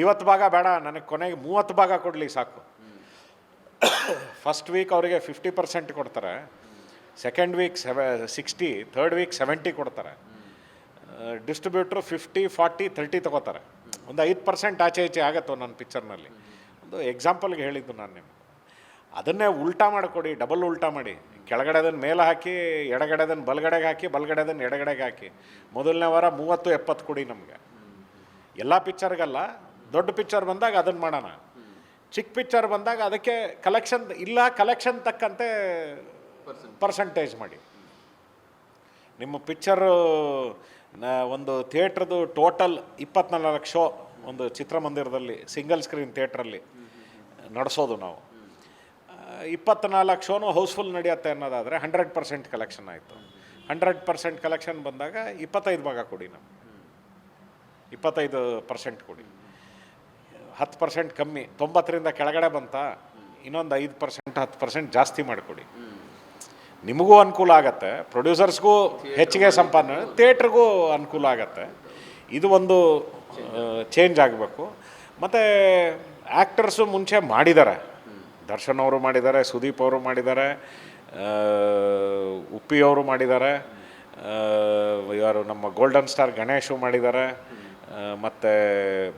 ಐವತ್ತು ಭಾಗ ಬೇಡ ನನಗೆ ಕೊನೆಗೆ ಮೂವತ್ತು ಭಾಗ ಕೊಡಲಿ ಸಾಕು. ಫಸ್ಟ್ ವೀಕ್ ಅವರಿಗೆ ಫಿಫ್ಟಿ ಪರ್ಸೆಂಟ್ ಕೊಡ್ತಾರೆ. ಸೆಕೆಂಡ್ ವೀಕ್ ಸೆವೆ ಸಿಕ್ಸ್ಟಿ ಥರ್ಡ್ ವೀಕ್ ಸೆವೆಂಟಿ ಕೊಡ್ತಾರೆ. ಡಿಸ್ಟ್ರಿಬ್ಯೂಟ್ರು ಫಿಫ್ಟಿ ಫಾರ್ಟಿ ತರ್ಟಿ ತೊಗೋತಾರೆ. ಒಂದು ಐದು ಪರ್ಸೆಂಟ್ ಆಚೆ ಈಚೆ ಆಗತ್ತೋ ನನ್ನ ಪಿಕ್ಚರ್ನಲ್ಲಿ. ಒಂದು ಎಕ್ಸಾಂಪಲ್ಗೆ ಹೇಳಿದ್ದು ನಾನು ನಿಮ್ಗೆ. ಅದನ್ನೇ ಉಲ್ಟಾ ಮಾಡಿಕೊಡಿ ಡಬಲ್ ಉಲ್ಟಾ ಮಾಡಿ. ಕೆಳಗಡೆದನ್ನು ಮೇಲೆ ಹಾಕಿ ಎಡಗಡೆದನ್ನು ಬಲಗಡೆಗೆ ಹಾಕಿ ಬಲಗಡೆದನ್ನು ಎಡಗಡೆಗೆ ಹಾಕಿ. ಮೊದಲನೇ ವಾರ ಮೂವತ್ತು ಎಪ್ಪತ್ತು ಕೊಡಿ ನಮಗೆ. ಎಲ್ಲ ಪಿಕ್ಚರ್ಗಲ್ಲ ದೊಡ್ಡ ಪಿಕ್ಚರ್ ಬಂದಾಗ ಅದನ್ನು ಮಾಡೋಣ. ಚಿಕ್ಕ ಪಿಕ್ಚರ್ ಬಂದಾಗ ಅದಕ್ಕೆ ಕಲೆಕ್ಷನ್ ಇಲ್ಲ ಕಲೆಕ್ಷನ್ ತಕ್ಕಂತೆ ಪರ್ಸೆಂಟೇಜ್ ಮಾಡಿ. ನಿಮ್ಮ ಪಿಕ್ಚರು ಒಂದು ಥಿಯೇಟ್ರದು ಟೋಟಲ್ ಇಪ್ಪತ್ನಾಲ್ಕು ಶೋ ಒಂದು ಚಿತ್ರಮಂದಿರದಲ್ಲಿ ಸಿಂಗಲ್ ಸ್ಕ್ರೀನ್ ಥಿಯೇಟ್ರಲ್ಲಿ ನಡೆಸೋದು ನಾವು. ಇಪ್ಪತ್ನಾಲ್ಕು ಶೋನು ಹೌಸ್ಫುಲ್ ನಡೆಯುತ್ತೆ ಅನ್ನೋದಾದರೆ ಹಂಡ್ರೆಡ್ ಪರ್ಸೆಂಟ್ ಕಲೆಕ್ಷನ್ ಆಯಿತು. ಹಂಡ್ರೆಡ್ ಪರ್ಸೆಂಟ್ ಕಲೆಕ್ಷನ್ ಬಂದಾಗ ಇಪ್ಪತ್ತೈದು ಭಾಗ ಕೊಡಿ ನಾವು ಇಪ್ಪತ್ತೈದು ಪರ್ಸೆಂಟ್ ಕೊಡಿ. ಹತ್ತು ಪರ್ಸೆಂಟ್ ಕಮ್ಮಿ, ತೊಂಬತ್ತರಿಂದ ಕೆಳಗಡೆ ಬಂತ, ಇನ್ನೊಂದು ಐದು ಪರ್ಸೆಂಟ್, ಹತ್ತು ಪರ್ಸೆಂಟ್ ಜಾಸ್ತಿ ಮಾಡಿಕೊಡಿ. ನಿಮಗೂ ಅನುಕೂಲ ಆಗತ್ತೆ, ಪ್ರೊಡ್ಯೂಸರ್ಸ್ಗೂ ಹೆಚ್ಚಿಗೆ ಸಂಪಾದನೆ, ಥಿಯೇಟ್ರಿಗೂ ಅನುಕೂಲ ಆಗತ್ತೆ. ಇದು ಒಂದು ಚೇಂಜ್ ಆಗಬೇಕು. ಮತ್ತು ಆ್ಯಕ್ಟರ್ಸು ಮುಂಚೆ ಮಾಡಿದ್ದಾರೆ. ದರ್ಶನ್ ಅವರು ಮಾಡಿದ್ದಾರೆ, ಸುದೀಪ್ ಅವರು ಮಾಡಿದ್ದಾರೆ ಉಪ್ಪಿ ಅವರು ಮಾಡಿದ್ದಾರೆ ಯಾರು ನಮ್ಮ ಗೋಲ್ಡನ್ ಸ್ಟಾರ್ ಗಣೇಶು ಮಾಡಿದ್ದಾರೆ ಮತ್ತು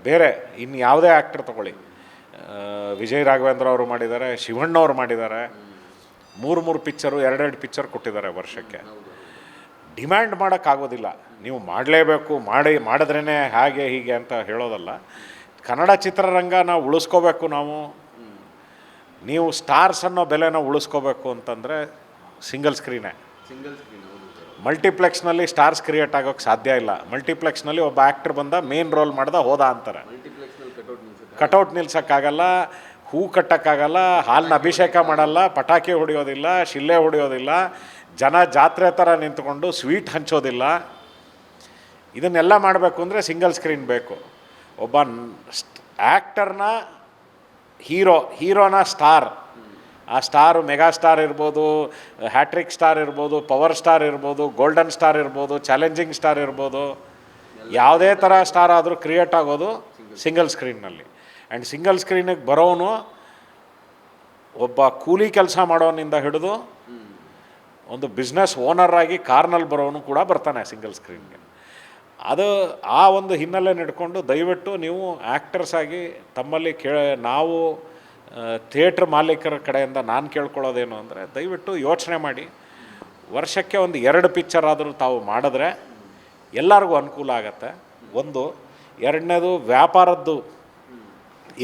ಬೇರೆ ಇನ್ನು ಯಾವುದೇ ಆ್ಯಕ್ಟರ್ ತಗೊಳ್ಳಿ. ವಿಜಯ್ ರಾಘವೇಂದ್ರ ಅವರು ಮಾಡಿದ್ದಾರೆ ಶಿವಣ್ಣವ್ರು ಮಾಡಿದ್ದಾರೆ. ಮೂರು ಮೂರು ಪಿಕ್ಚರು, ಎರಡೆರಡು ಪಿಕ್ಚರ್ ಕೊಟ್ಟಿದ್ದಾರೆ ವರ್ಷಕ್ಕೆ. ಡಿಮ್ಯಾಂಡ್ ಮಾಡೋಕ್ಕಾಗೋದಿಲ್ಲ. ನೀವು ಮಾಡಲೇಬೇಕು, ಮಾಡಿ ಮಾಡಿದ್ರೇ ಹಾಗೆ ಹೀಗೆ ಅಂತ ಹೇಳೋದಲ್ಲ. ಕನ್ನಡ ಚಿತ್ರರಂಗ ನಾವು ಉಳಿಸ್ಕೋಬೇಕು ನಾವು. ನೀವು ಸ್ಟಾರ್ಸ್ ಅನ್ನೋ ಬೆಲೆನ ಉಳಿಸ್ಕೋಬೇಕು ಅಂತಂದರೆ ಸಿಂಗಲ್ ಸ್ಕ್ರೀನೇ ಸಿಂಗಲ್ ಸ್ಕ್ರೀನ್ ಮಲ್ಟಿಪ್ಲೆಕ್ಸ್ನಲ್ಲಿ ಸ್ಟಾರ್ಸ್ ಕ್ರಿಯೇಟ್ ಆಗೋಕ್ಕೆ ಸಾಧ್ಯ ಇಲ್ಲ. ಮಲ್ಟಿಪ್ಲೆಕ್ಸ್ನಲ್ಲಿ ಒಬ್ಬ ಆ್ಯಕ್ಟ್ರ್ ಬಂದ ಮೇನ್ ರೋಲ್ ಮಾಡ್ದ ಹೋದ ಅಂತಾರೆ. ಕಟೌಟ್ ನಿಲ್ಸೋಕ್ಕಾಗಲ್ಲ ಹೂ ಕಟ್ಟೋಕ್ಕಾಗಲ್ಲ ಹಾಲನ್ನ ಅಭಿಷೇಕ ಮಾಡಲ್ಲ ಪಟಾಕಿ ಹೊಡೆಯೋದಿಲ್ಲ ಶಿಲ್ಲೆ ಹೊಡೆಯೋದಿಲ್ಲ ಜನ ಜಾತ್ರೆ ಥರ ನಿಂತ್ಕೊಂಡು ಸ್ವೀಟ್ ಹಂಚೋದಿಲ್ಲ. ಇದನ್ನೆಲ್ಲ ಮಾಡಬೇಕು ಅಂದರೆ ಸಿಂಗಲ್ ಸ್ಕ್ರೀನ್ ಬೇಕು. ಒಬ್ಬ ಆ್ಯಕ್ಟರ್ನ ಹೀರೋ, ಹೀರೋನ ಸ್ಟಾರ್. ಆ ಸ್ಟಾರು ಮೆಗಾ ಸ್ಟಾರ್ ಇರ್ಬೋದು, ಹ್ಯಾಟ್ರಿಕ್ ಸ್ಟಾರ್ ಇರ್ಬೋದು, ಪವರ್ ಸ್ಟಾರ್ ಇರ್ಬೋದು, ಗೋಲ್ಡನ್ ಸ್ಟಾರ್ ಇರ್ಬೋದು, ಚಾಲೆಂಜಿಂಗ್ ಸ್ಟಾರ್ ಇರ್ಬೋದು. ಯಾವುದೇ ಥರ ಸ್ಟಾರ್ ಆದರೂ ಕ್ರಿಯೇಟ್ ಆಗೋದು ಸಿಂಗಲ್ ಸ್ಕ್ರೀನ್ನಲ್ಲಿ. ಆ್ಯಂಡ್ ಸಿಂಗಲ್ ಸ್ಕ್ರೀನಿಗೆ ಬರೋನು ಒಬ್ಬ ಕೂಲಿ ಕೆಲಸ ಮಾಡೋನಿಂದ ಹಿಡಿದು ಒಂದು ಬಿಸ್ನೆಸ್ ಓನರ್ ಆಗಿ ಕಾರ್ನಲ್ಲಿ ಬರೋನು ಕೂಡ ಬರ್ತಾನೆ ಸಿಂಗಲ್ ಸ್ಕ್ರೀನ್ಗೆ. ಅದು ಆ ಒಂದು ಹಿನ್ನೆಲೆ ನಡ್ಕೊಂಡು ದಯವಿಟ್ಟು ನೀವು ಆ್ಯಕ್ಟರ್ಸ್ ಆಗಿ ತಮ್ಮಲ್ಲಿ ಕೇ ನಾವು ಥಿಯೇಟ್ರ್ ಮಾಲೀಕರ ಕಡೆಯಿಂದ ನಾನು ಕೇಳ್ಕೊಳ್ಳೋದೇನು ಅಂದರೆ ದಯವಿಟ್ಟು ಯೋಚನೆ ಮಾಡಿ. ವರ್ಷಕ್ಕೆ ಒಂದು ಎರಡು ಪಿಕ್ಚರ್ ಆದರೂ ತಾವು ಮಾಡಿದ್ರೆ ಎಲ್ಲರಿಗೂ ಅನುಕೂಲ ಆಗತ್ತೆ. ಒಂದು, ಎರಡನೇದು ವ್ಯಾಪಾರದ್ದು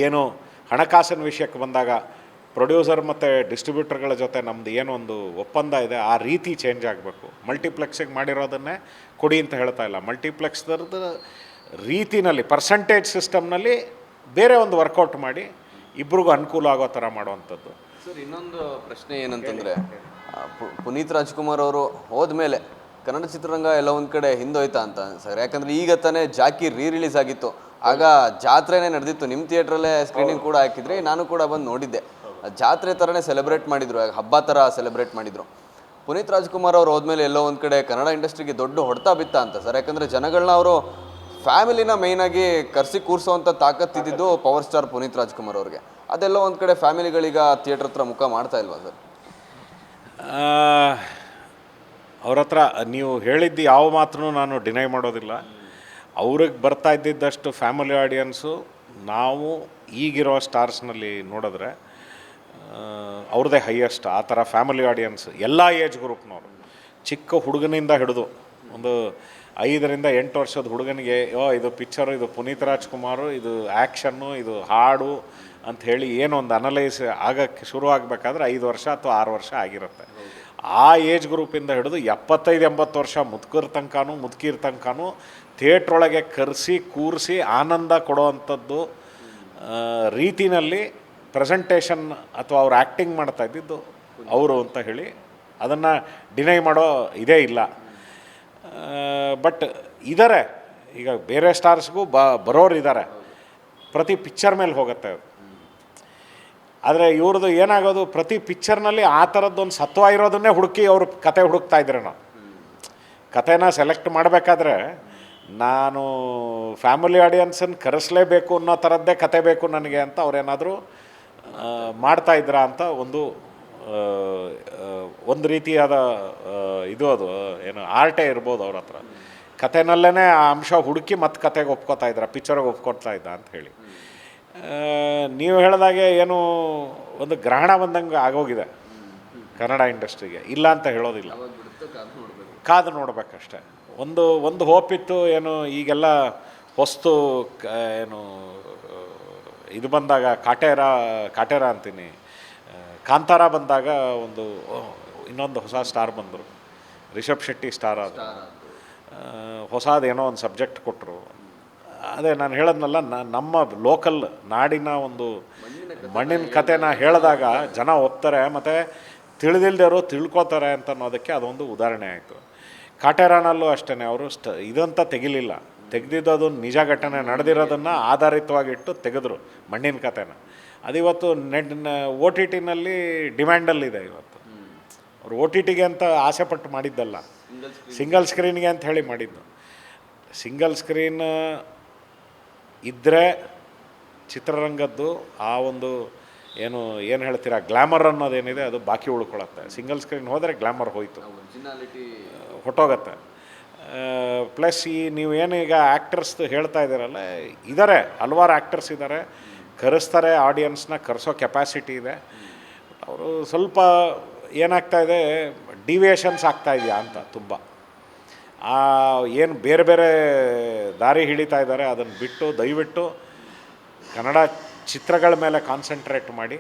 ಏನು ಹಣಕಾಸಿನ ವಿಷಯಕ್ಕೆ ಬಂದಾಗ ಪ್ರೊಡ್ಯೂಸರ್ ಮತ್ತು ಡಿಸ್ಟ್ರಿಬ್ಯೂಟರ್ಗಳ ಜೊತೆ ನಮ್ಮದು ಏನೊಂದು ಒಪ್ಪಂದ ಇದೆ ಆ ರೀತಿ ಚೇಂಜ್ ಆಗಬೇಕು. ಮಲ್ಟಿಪ್ಲೆಕ್ಸಿಗೆ ಮಾಡಿರೋದನ್ನೇ ಕೊಡಿ ಅಂತ ಹೇಳ್ತಾ ಇಲ್ಲ. ಮಲ್ಟಿಪ್ಲೆಕ್ಸ್ದ್ರದ್ದು ರೀತಿನಲ್ಲಿ ಪರ್ಸಂಟೇಜ್ ಸಿಸ್ಟಮ್ನಲ್ಲಿ ಬೇರೆ ಒಂದು ವರ್ಕೌಟ್ ಮಾಡಿ ಇಬ್ರಿಗೂ ಅನುಕೂಲ ಆಗೋ ಥರ ಮಾಡುವಂಥದ್ದು. ಸರ್ ಇನ್ನೊಂದು ಪ್ರಶ್ನೆ ಏನಂತಂದರೆ ಪು- ಪುನೀತ್ ರಾಜ್ಕುಮಾರ್ ಅವರು ಹೋದ್ಮೇಲೆ ಕನ್ನಡ ಚಿತ್ರರಂಗ ಎಲ್ಲ ಒಂದು ಕಡೆ ಹಿಂದೋಯ್ತಾ ಅಂತ ಸರ್. ಯಾಕಂದರೆ ಈಗ ತಾನೇ ಜಾಕಿ ರೀ ರಿಲೀಸ್ ಆಗಿತ್ತು. ಆಗ ಜಾತ್ರೆನೇ ನಡೆದಿತ್ತು. ನಿಮ್ಮ ಥಿಯೇಟ್ರಲ್ಲೇ ಸ್ಕ್ರೀನಿಂಗ್ ಕೂಡ ಹಾಕಿದ್ರಿ ನಾನು ಕೂಡ ಬಂದು ನೋಡಿದ್ದೆ. ಜಾತ್ರೆ ಥರನೇ ಸೆಲೆಬ್ರೇಟ್ ಮಾಡಿದರು ಹಬ್ಬ ಥರ ಸೆಲೆಬ್ರೇಟ್ ಮಾಡಿದರು. ಪುನೀತ್ ರಾಜ್ಕುಮಾರ್ ಅವ್ರು ಹೋದ್ಮೇಲೆ ಎಲ್ಲೋ ಒಂದು ಕಡೆ ಕನ್ನಡ ಇಂಡಸ್ಟ್ರಿಗೆ ದೊಡ್ಡ ಹೊಡೆತ ಬಿತ್ತ ಅಂತ ಸರ್ ಯಾಕಂದರೆ ಜನಗಳನ್ನ ಅವರು ಫ್ಯಾಮಿಲಿನ ಮೇಯ್ನಾಗಿ ಕರ್ಸಿ ಕೂರಿಸೋವಂಥ ತಾಕತ್ತಿದ್ದು ಪವರ್ ಸ್ಟಾರ್ ಪುನೀತ್ ರಾಜ್ಕುಮಾರ್ ಅವ್ರಿಗೆ. ಅದೆಲ್ಲ ಒಂದು ಕಡೆ ಫ್ಯಾಮಿಲಿಗಳೀಗ ಥಿಯೇಟ್ರ್ ಹತ್ರ ಮುಖ ಮಾಡ್ತಾ ಇಲ್ವಾ ಸರ್ ಅವ್ರ ಹತ್ರ ನೀವು ಹೇಳಿದ್ದು ಯಾವ ಮಾತ್ರನು ನಾನು ಡಿನೈ ಮಾಡೋದಿಲ್ಲ. ಅವ್ರಿಗೆ ಬರ್ತಾ ಇದ್ದಿದ್ದಷ್ಟು ಫ್ಯಾಮಿಲಿ ಆಡಿಯನ್ಸು ನಾವು ಈಗಿರೋ ಸ್ಟಾರ್ಸ್ನಲ್ಲಿ ನೋಡಿದ್ರೆ ಅವ್ರದ್ದೇ ಹೈಯೆಸ್ಟ್ ಆ ಥರ ಫ್ಯಾಮಿಲಿ ಆಡಿಯನ್ಸ್ ಎಲ್ಲ ಏಜ್ ಗ್ರೂಪ್ನವರು ಚಿಕ್ಕ ಹುಡುಗನಿಂದ ಹಿಡಿದು ಒಂದು ಐದರಿಂದ ಎಂಟು ವರ್ಷದ ಹುಡುಗನಿಗೆ, ಯೋ, ಇದು ಪಿಕ್ಚರು ಇದು ಪುನೀತ್ ರಾಜ್ಕುಮಾರು, ಇದು ಆ್ಯಕ್ಷನ್ನು ಇದು ಹಾಡು ಅಂತ ಹೇಳಿ ಏನೋ ಒಂದು ಅನಲೈಸ್ ಆಗಕ್ಕೆ ಶುರು ಆಗಬೇಕಾದ್ರೆ ಐದು ವರ್ಷ ಅಥವಾ ಆರು ವರ್ಷ ಆಗಿರುತ್ತೆ. ಆ ಏಜ್ ಗ್ರೂಪಿಂದ ಹಿಡಿದು ಎಪ್ಪತ್ತೈದು, ಎಂಬತ್ತು ವರ್ಷ ಮುದುಕರ ತನಕನೂ, ಮುದುಕಿರ ತನಕನೂ ಥಿಯೇಟ್ರೊಳಗೆ ಕರೆಸಿ, ಕೂರಿಸಿ ಆನಂದ ಕೊಡುವಂಥದ್ದು ರೀತಿನಲ್ಲಿ ಪ್ರೆಸೆಂಟೇಷನ್ ಅಥವಾ ಅವ್ರು ಆ್ಯಕ್ಟಿಂಗ್ ಮಾಡ್ತಾ ಇದ್ದಿದ್ದು ಅವರು ಅಂತ ಹೇಳಿ. ಅದನ್ನು ಡಿನೈ ಮಾಡೋ ಇದೇ ಇಲ್ಲ. ಬಟ್ ಇದ್ದಾರೆ ಈಗ ಬೇರೆ ಸ್ಟಾರ್ಸ್ಗೂ ಬ ಬರೋರು ಇದ್ದಾರೆ ಪ್ರತಿ ಪಿಕ್ಚರ್ ಮೇಲೆ ಹೋಗುತ್ತೆ ಅದು. ಆದರೆ ಇವ್ರದ್ದು ಏನಾಗೋದು, ಪ್ರತಿ ಪಿಕ್ಚರ್ನಲ್ಲಿ ಆ ಥರದ್ದೊಂದು ಸತ್ವ ಇರೋದನ್ನೇ ಹುಡುಕಿ ಅವರು ಕತೆ ಹುಡುಕ್ತಾ ಇದ್ರೆ ನಾವು. ಕತೆನ ಸೆಲೆಕ್ಟ್ ಮಾಡಬೇಕಾದ್ರೆ ನಾನು ಫ್ಯಾಮಿಲಿ ಆಡಿಯನ್ಸನ್ನು ಕರೆಸಲೇಬೇಕು ಅನ್ನೋ ಥರದ್ದೇ ಕತೆ ಬೇಕು ನನಗೆ ಅಂತ ಅವ್ರೇನಾದರೂ ಮಾಡ್ತಾ ಇದ್ರಾ ಅಂತ ಒಂದು ಒಂದು ರೀತಿಯಾದ ಇದು ಅದು, ಏನು ಆರ್ಟೇ ಇರ್ಬೋದು ಅವ್ರ ಹತ್ರ. ಕತೆನಲ್ಲೇ ಆ ಅಂಶ ಹುಡುಕಿ ಮತ್ತೆ ಕತೆಗೆ ಒಪ್ಕೋತಾ ಇದ್ರ, ಪಿಕ್ಚರ್ಗೆ ಒಪ್ಕೊಳ್ತಾ ಇದ್ದ ಅಂತ ಹೇಳಿ. ನೀವು ಹೇಳಿದಾಗೆ ಏನು ಒಂದು ಗ್ರಹಣ ಬಂದಂಗೆ ಆಗೋಗಿದೆ ಕನ್ನಡ ಇಂಡಸ್ಟ್ರಿಗೆ. ಇಲ್ಲ ಅಂತ ಹೇಳೋದಿಲ್ಲ. ಕಾದು ನೋಡಬೇಕಷ್ಟೆ. ಒಂದು ಒಂದು ಹೋಪಿತ್ತು, ಏನು ಈಗೆಲ್ಲ ಹೊಸ್ತು ಏನು ಇದು ಬಂದಾಗ ಕಾಟೇರ ಕಾಟೇರ ಅಂತೀನಿ. ಕಾಂತಾರ ಬಂದಾಗ ಒಂದು ಇನ್ನೊಂದು ಹೊಸ ಸ್ಟಾರ್ ಬಂದರು. ರಿಷಬ್ ಶೆಟ್ಟಿ ಸ್ಟಾರ್ ಆದ ಹೊಸದೇನೋ ಒಂದು ಸಬ್ಜೆಕ್ಟ್ ಕೊಟ್ಟರು ಅದೇ ನಾನು ಹೇಳೋದ್ನಲ್ಲ ನಮ್ಮ ಲೋಕಲ್ ನಾಡಿನ ಒಂದು ಮಣ್ಣಿನ ಕಥೆನ ಹೇಳಿದಾಗ ಜನ ಒಪ್ತಾರೆ ಮತ್ತು ತಿಳಿದಿಲ್ದೇರು ತಿಳ್ಕೊತಾರೆ ಅಂತ ಅನ್ನೋದಕ್ಕೆ ಅದೊಂದು ಉದಾಹರಣೆ ಆಯಿತು. ಕಾಟೇರಾನಲ್ಲೂ ಅಷ್ಟೇ ಅವರು ಸ್ಟ ಇದಂತ ತೆಗಿಲಿಲ್ಲ. ತೆಗೆದಿದ್ದು ಅದು ನಿಜ ಘಟನೆ ನಡೆದಿರೋದನ್ನು ಆಧಾರಿತವಾಗಿಟ್ಟು ತೆಗೆದ್ರು ಮಣ್ಣಿನ ಕಥೆನ ಅದಿವತ್ತು ನೆಟ್ ಓ ಟಿ ಟಿನಲ್ಲಿ ಡಿಮ್ಯಾಂಡಲ್ಲಿದೆ ಇವತ್ತು. ಅವ್ರು ಓ ಟಿ ಟಿಗೆ ಅಂತ ಆಸೆ ಪಟ್ಟು ಮಾಡಿದ್ದಲ್ಲ. ಸಿಂಗಲ್ ಸ್ಕ್ರೀನ್ಗೆ ಅಂತ ಹೇಳಿ ಮಾಡಿದ್ದು. ಸಿಂಗಲ್ ಸ್ಕ್ರೀನ್ ಇದ್ದರೆ ಚಿತ್ರರಂಗದ್ದು ಆ ಒಂದು ಏನು ಏನು ಹೇಳ್ತೀರಾ ಗ್ಲ್ಯಾಮರ್ ಅನ್ನೋದೇನಿದೆ ಅದು ಬಾಕಿ ಉಳ್ಕೊಳತ್ತೆ. ಸಿಂಗಲ್ ಸ್ಕ್ರೀನ್ ಹೋದರೆ ಗ್ಲ್ಯಾಮರ್ ಹೋಯಿತು. ಹೊಟ್ಟೋಗತ್ತೆ. ಪ್ಲಸ್ ಈ ನೀವು ಏನೀಗ ಆ್ಯಕ್ಟರ್ಸ್ದು ಆ್ಯಕ್ಟರ್ಸ್ ಹೇಳ್ತಾ ಇದ್ದೀರಲ್ಲ ಇದ್ದಾರೆ ಹಲವಾರು ಆ್ಯಕ್ಟರ್ಸ್ ಇದ್ದಾರೆ ಕರೆಸ್ತಾರೆ ಆಡಿಯನ್ಸ್ನ ಕರೆಸೋ ಕೆಪಾಸಿಟಿ ಇದೆ. ಅವರು ಸ್ವಲ್ಪ ಏನಾಗ್ತಾ ಇದೆ ಡಿವಿಯೇಷನ್ಸ್ ಆಗ್ತಾ ಇದೆಯಾ ಅಂತ ತುಂಬ. ಏನು ಬೇರೆ ಬೇರೆ ದಾರಿ ಹಿಡಿತಾ ಇದ್ದಾರೆ, ಅದನ್ನು ಬಿಟ್ಟು, ದಯವಿಟ್ಟು ಕನ್ನಡ ಚಿತ್ರಗಳ ಮೇಲೆ ಕಾನ್ಸಂಟ್ರೇಟ್ ಮಾಡಿ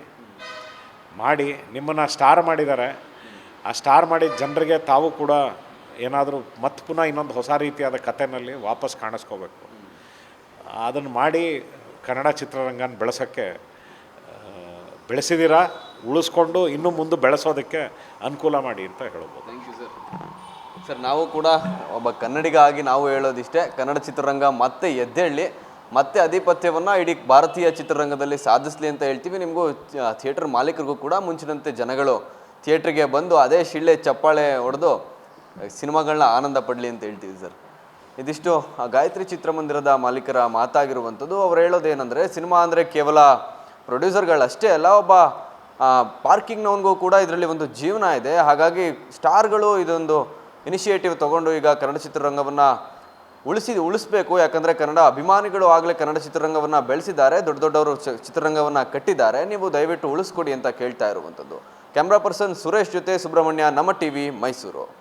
ಮಾಡಿ, ನಿಮ್ಮನ್ನು ಸ್ಟಾರ್ ಮಾಡಿದ್ದಾರೆ. ಆ ಸ್ಟಾರ್ ಮಾಡಿದ ಜನರಿಗೆ ತಾವು ಕೂಡ ಏನಾದರೂ ಮತ್ತೆ ಪುನಃ ಇನ್ನೊಂದು ಹೊಸ ರೀತಿಯಾದ ಕಥೆನಲ್ಲಿ ವಾಪಸ್ ಕಾಣಿಸ್ಕೋಬೇಕು. ಅದನ್ನು ಮಾಡಿ ಕನ್ನಡ ಚಿತ್ರರಂಗನ ಬೆಳೆಸೋಕ್ಕೆ ಬೆಳೆಸಿದ್ದೀರಾ ಉಳಿಸ್ಕೊಂಡು ಇನ್ನೂ ಮುಂದೆ ಬೆಳೆಸೋದಕ್ಕೆ ಅನುಕೂಲ ಮಾಡಿ ಅಂತ ಹೇಳ್ಬೋದು. ಸರ್ ಸರ್ ನಾವು ಕೂಡ ಒಬ್ಬ ಕನ್ನಡಿಗ ಆಗಿ ನಾವು ಹೇಳೋದಿಷ್ಟೇ, ಕನ್ನಡ ಚಿತ್ರರಂಗ ಮತ್ತೆ ಎದ್ದೇಳಿ, ಮತ್ತೆ ಆಧಿಪತ್ಯವನ್ನು ಇಡೀ ಭಾರತೀಯ ಚಿತ್ರರಂಗದಲ್ಲಿ ಸಾಧಿಸಲಿ ಅಂತ ಹೇಳ್ತೀವಿ. ನಿಮಗೂ ಥಿಯೇಟರ್ ಮಾಲೀಕರಿಗೂ ಕೂಡ ಮುಂಚಿನಂತೆ ಜನಗಳು ಥಿಯೇಟ್ರಿಗೆ ಬಂದು ಅದೇ ಶಿಳ್ಳೆ ಚಪ್ಪಾಳೆ ಹೊಡೆದು ಸಿನಿಮಾಗಳನ್ನ ಆನಂದ ಪಡಲಿ ಅಂತ ಹೇಳ್ತೀವಿ ಸರ್. ಇದಿಷ್ಟು, ಆ, ಗಾಯತ್ರಿ ಚಿತ್ರಮಂದಿರದ ಮಾಲೀಕರ ಮಾತಾಗಿರುವಂಥದ್ದು. ಅವ್ರು ಹೇಳೋದೇನೆಂದರೆ, ಸಿನಿಮಾ ಅಂದರೆ ಕೇವಲ ಪ್ರೊಡ್ಯೂಸರ್ಗಳಷ್ಟೇ ಅಲ್ಲ, ಒಬ್ಬ ಪಾರ್ಕಿಂಗ್ನವನಿಗೂ ಕೂಡ ಇದರಲ್ಲಿ ಒಂದು ಜೀವನ ಇದೆ. ಹಾಗಾಗಿ ಸ್ಟಾರ್ಗಳು ಇದೊಂದು ಇನಿಷಿಯೇಟಿವ್ ತೊಗೊಂಡು ಈಗ ಕನ್ನಡ ಚಿತ್ರರಂಗವನ್ನು ಉಳಿಸಿ, ಉಳಿಸ್ಬೇಕು. ಯಾಕಂದರೆ ಕನ್ನಡ ಅಭಿಮಾನಿಗಳು ಆಗಲೇ ಕನ್ನಡ ಚಿತ್ರರಂಗವನ್ನು ಬೆಳೆಸಿದ್ದಾರೆ, ದೊಡ್ಡ ದೊಡ್ಡವರು ಚಿತ್ರರಂಗವನ್ನು ಕಟ್ಟಿದ್ದಾರೆ. ನೀವು ದಯವಿಟ್ಟು ಉಳಿಸ್ಕೊಡಿ ಅಂತ ಕೇಳ್ತಾ ಇರುವಂಥದ್ದು. ಕ್ಯಾಮ್ರಾ ಪರ್ಸನ್ ಸುರೇಶ್ ಜೊತೆ ಸುಬ್ರಹ್ಮಣ್ಯ, ನಮ್ಮ ಟಿ ಮೈಸೂರು.